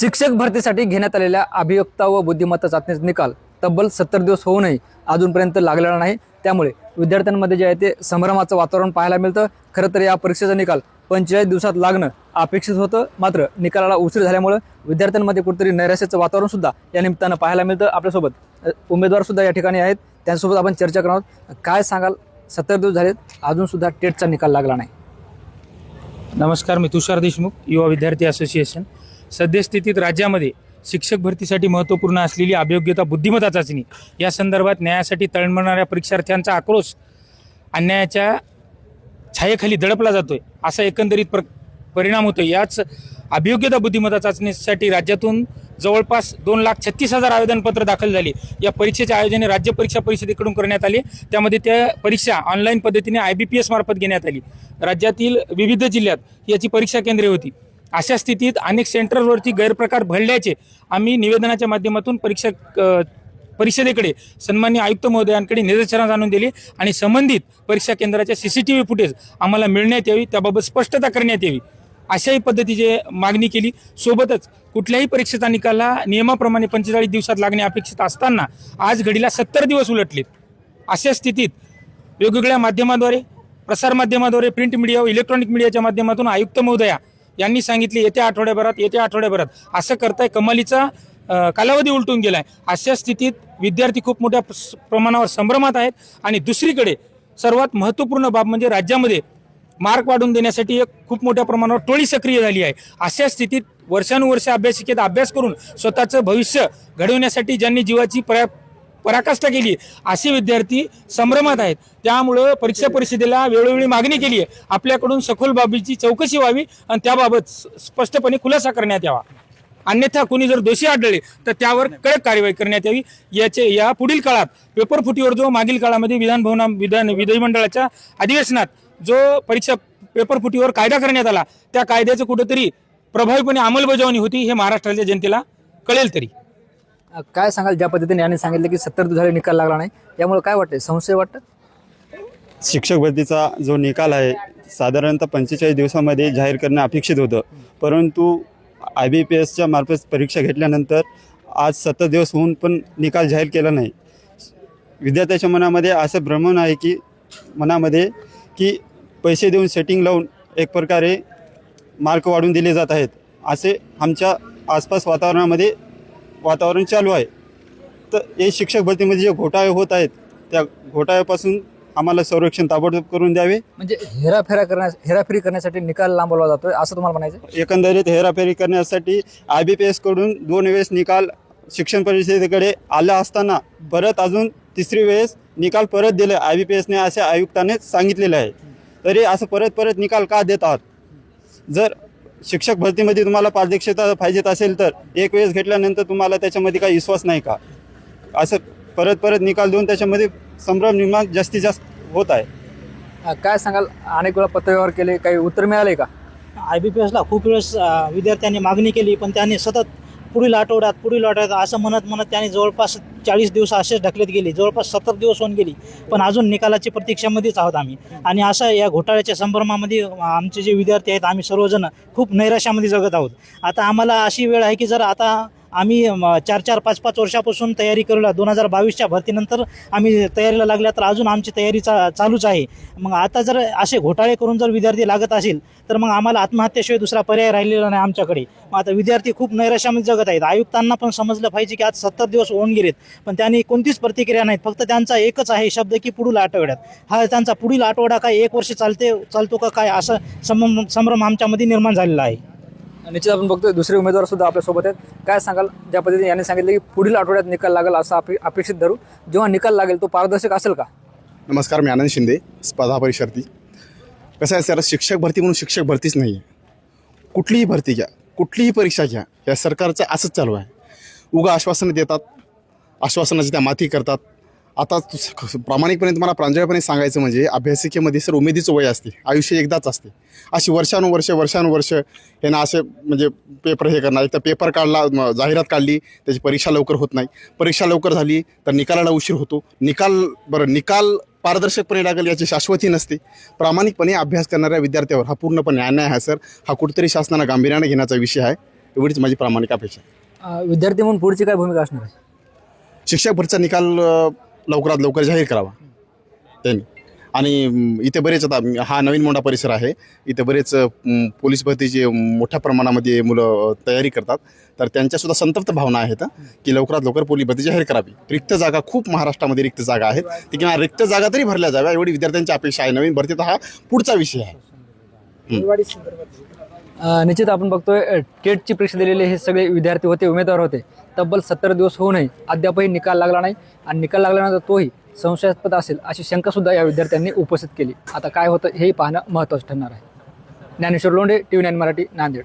शिक्षक भरतीसाठी घेण्यात आलेल्या अभियोक्ता व बुद्धिमत्ता चाचणीचा निकाल तब्बल सत्तर दिवस होऊनही अजूनपर्यंत लागलेला नाही. त्यामुळे विद्यार्थ्यांमध्ये जे आहे ते संभ्रमाचं वातावरण पाहायला मिळतं. खरं तर या परीक्षेचा निकाल पंचेचाळीस दिवसात लागणं अपेक्षित होतं. मात्र निकालाला उशीर झाल्यामुळं विद्यार्थ्यांमध्ये कुठेतरी नैराश्याचं वातावरण सुद्धा या निमित्तानं पाहायला मिळतं. आपल्यासोबत उमेदवार सुद्धा या ठिकाणी आहेत. त्यांच्यासोबत आपण चर्चा करणार आहोत. काय सांगाल? सत्तर दिवस झालेत. अजून सुद्धा टेटचा निकाल लागला नाही. नमस्कार मी तुषार देशमुख युवा विद्यार्थी असोसिएशन. सद्यस्थितीत राज्यामध्ये शिक्षक भरतीसाठी महत्त्वपूर्ण असलेली अभियोग्यता बुद्धिमत्ता चाचणी या संदर्भात न्यायासाठी तळमळणाऱ्या परीक्षार्थ्यांचा आक्रोश अन्यायाच्या छायेखाली दडपला जातोय असा एकंदरीत प्र परिणाम होतो याच अभियोग्यता बुद्धिमत्ता चाचणीसाठी राज्यातून जवळपास दोन लाख छत्तीस हजार आवेदनपत्र दाखल झाली. या परीक्षेचे आयोजन राज्य परीक्षा परिषदेकडून करण्यात आले. त्यामध्ये त्या परीक्षा ऑनलाईन पद्धतीने आय बी पी एस मार्फत घेण्यात आली. राज्यातील विविध जिल्ह्यात याची परीक्षा केंद्रे होती. अशा स्थितीत अनेक सेंटरवरती गैरप्रकार घडल्याचे आम्ही निवेदनाच्या माध्यमातून परीक्षा परिषदेकडे सन्मान्य आयुक्त महोदयांकडे निदर्शनास आणून दिली आणि संबंधित परीक्षा केंद्राच्या C C T V footage आम्हाला मिळण्यात यावी त्याबाबत स्पष्टता करण्यात यावी अशाही पद्धतीची मागणी केली. सोबतच कुठल्याही परीक्षेचा निकाला नियमाप्रमाणे पंचेचाळीस दिवसात लागणे अपेक्षित असताना आज घडीला सत्तर दिवस उलटलेत. अशा स्थितीत वेगवेगळ्या माध्यमाद्वारे प्रसारमाध्यमाद्वारे प्रिंट मीडिया व इलेक्ट्रॉनिक मीडियाच्या माध्यमातून आयुक्त महोदया यांनी सांगितले येत्या आठवड्याभरात येत्या आठवड्याभरात. असं करताय कमालीचा कालावधी उलटून गेलाय. अशा स्थितीत विद्यार्थी खूप मोठ्या प्रमाणावर संभ्रमात आहेत. आणि दुसरीकडे सर्वात महत्त्वपूर्ण बाब म्हणजे राज्यामध्ये मार्क वाढून देण्यासाठी एक खूप मोठ्या प्रमाणावर टोळी सक्रिय झाली आहे. अशा स्थितीत वर्षानुवर्षे अभ्यासिकेत अभ्यास करून स्वतःचं भविष्य घडवण्यासाठी ज्यांनी जीवाची पर्या पराकाष्ठा केली असे विद्यार्थी संभ्रमात आहेत. त्यामुळं परीक्षा परिषदेला वेळोवेळी मागणी केली आहे आपल्याकडून सखोल बाबीची चौकशी व्हावी आणि त्याबाबत स्पष्टपणे खुलासा करण्यात यावा. अन्यथा कोणी जर दोषी आढळले तर त्यावर कडक कार्यवाही करण्यात यावी. याचे या पुढील काळात पेपर फुटीवर जो मागील काळामध्ये विधानभवना विधान विधिमंडळाच्या अधिवेशनात जो परीक्षा पेपर फुटीवर कायदा करण्यात आला त्या कायद्याचं कुठंतरी प्रभावीपणे अंमलबजावणी होती हे महाराष्ट्राच्या जनतेला कळेल तरी. काय सांगाल ज्या पद्धतीने यांनी सांगितलं की सत्तर दिवस निकाल लागला नाही? यामुळे काय वाटतंय? संशय वाटतं? शिक्षक भरतीचा जो निकाल आहे साधारणतः पंचेचाळीस दिवसामध्ये जाहीर करणं अपेक्षित होतं. परंतु आय बी पी एसच्या मार्फत परीक्षा घेतल्यानंतर आज सत्तर दिवस होऊन पण निकाल जाहीर केला नाही. विद्यार्थ्याच्या मनामध्ये असं भ्रमण आहे की मनामध्ये की पैसे देऊन सेटिंग लावून एक प्रकारे मार्क वाढून दिले जात आहेत. असे आमच्या आसपास वातावरणामध्ये वातावरण चालू आहे. तर हे शिक्षक भरतीमध्ये जे घोटाळे होत आहेत त्या घोटाळ्यापासून आम्हाला संरक्षण ताबडतोब करून द्यावे. म्हणजे हेराफेरा करण्या हेराफेरी करण्यासाठी निकाल लांबवला जातोय असं तुम्हाला म्हणायचं एकंदरीत हेराफेरी करण्यासाठी आय बी पी एसकडून दोन वेळेस निकाल शिक्षण परिषदेकडे आला असताना परत अजून तिसरी वेळेस निकाल परत दिले आय बी पी एसने असे आयुक्ताने सांगितलेले आहे. तरी असं परत परत निकाल का देत आहात? जर शिक्षक भरतीमध्ये तुम्हाला पारदर्शकता पाहिजेत असेल तर एक वेळेस घेतल्यानंतर तुम्हाला त्याच्यामध्ये काही विश्वास नाही का? असं परत परत निकाल देऊन त्याच्यामध्ये संभ्रम निर्माण जास्तीत जास्त होत आहे. काय सांगाल? अनेक वेळा पत्रव्यवहार केले काही उत्तर मिळाले का? आय बी पी एसला खूप वेळेस विद्यार्थ्यांनी मागणी केली पण त्यांनी सतत पुढील आठवड्यात पुढील आठवड्यात असं म्हणत म्हणत त्याने जवळपास चाळीस दिवस असेच ढकलत गेली. जवळपास सत्तर दिवस होऊन गेली. पण अजून निकालाची प्रतीक्षामध्येच आहोत आम्ही. आणि असं या घोटाळ्याच्या संभ्रमामध्ये आमचे जे विद्यार्थी आहेत आम्ही सर्वजण खूप नैराश्यामध्ये जगत आहोत. आता आम्हाला अशी वेळ आहे की जर आता आम्ही चार चार पाच पाच वर्षापासून तयारी करूला. दोन हजार बावीसच्या भरतीनंतर आम्ही तयारीला लागल्या तर अजून आमची तयारी चा चालूच आहे. मग आता जर असे घोटाळे करून जर विद्यार्थी लागत असेल तर मग आम्हाला आत्महत्येशिवाय दुसरा पर्याय राहिलेला नाही आमच्याकडे. मग आता विद्यार्थी खूप नैराश्यामध्ये जगत आहेत. आयुक्तांना पण समजलं पाहिजे की आज सत्तर दिवस होऊन गेलेत पण त्यांनी कोणतीच प्रतिक्रिया नाहीत. फक्त त्यांचा एकच आहे शब्द की पुढील आठवड्यात. हा त्यांचा पुढील आठवडा काय एक वर्ष चालते चालतो का काय असं संभ्रम आमच्यामध्ये निर्माण झालेला आहे. निश्चित आपण बघतोय दुसरे उमेदवार सुद्धा आपल्यासोबत आहेत. काय सांगाल? ज्या पद्धतीने यांनी सांगितलं की पुढील आठवड्यात निकाल लागेल असं अपे- अपेक्षित धरू. जेव्हा निकाल लागेल तो पारदर्शक असेल का? नमस्कार मी आनंद शिंदे स्पर्धा परिषार्थी कसं आहे सर शिक्षक भरती म्हणून शिक्षक भरतीच नाही आहे कुठलीही भरती घ्या कुठलीही परीक्षा घ्या या सरकारचं असंच चालू आहे. उगा आश्वासनं देतात आश्वासनाची त्या माती करतात. आता प्रामाणिकपणे तुम्हाला प्रांजळपणे सांगायचं म्हणजे अभ्यासिकेमध्ये सर उमेदीचं वय असते आयुष्य एकदाच असते. अशी वर्षानुवर्ष वर्षानुवर्ष हे ना असे म्हणजे पेपर हे करणार. एक तर पेपर काढला जाहिरात काढली त्याची परीक्षा लवकर होत नाही. परीक्षा लवकर झाली तर निकालाला उशीर होतो. निकाल बरं निकाल पारदर्शकपणे लागेल याची शाश्वती नसते. प्रामाणिकपणे अभ्यास करणाऱ्या विद्यार्थ्यावर हा पूर्णपणे अन्याय आहे सर. हा कुठेतरी शासनानं गांभीर्याने घेण्याचा विषय आहे. एवढीच माझी प्रामाणिक अपेक्षा विद्यार्थी म्हणून पुढची काय भूमिका असणार आहे? शिक्षक भरतीचा निकाल लवकरात लवकर जाहीर करावा. त्यांनी. आणि इथे बरेच आता हा नवीन मोठा परिसर आहे. इथे बरेच पोलीस भरतीचे मोठ्या प्रमाणामध्ये मुलं तयारी करतात. तर त्यांच्यासुद्धा संतप्त भावना आहेत की लवकरात लवकर पोलीस भरती जाहीर करावी. रिक्त जागा खूप महाराष्ट्रामध्ये रिक्त जागा आहेत. ती किंवा रिक्त जागा तरी भरल्या जाव्या एवढी विद्यार्थ्यांची अपेक्षा आहे. नवीन भरतीचा हा पुढचा विषय आहे. निश्चित आपण बघतोय टेटची परीक्षा दिलेले हे सगळे विद्यार्थी होते उमेदवार होते. तब्बल सत्तर दिवस होऊनही अद्यापही निकाल लागला नाही आणि निकाल लागल्यानंतर तोही संशयास्पद असेल अशी शंकासुद्धा या विद्यार्थ्यांनी उपस्थित केली. आता काय होतं हेही पाहणं महत्त्वाचं ठरणार आहे. Dnyaneshwar Londhe T V nine Marathi Nanded.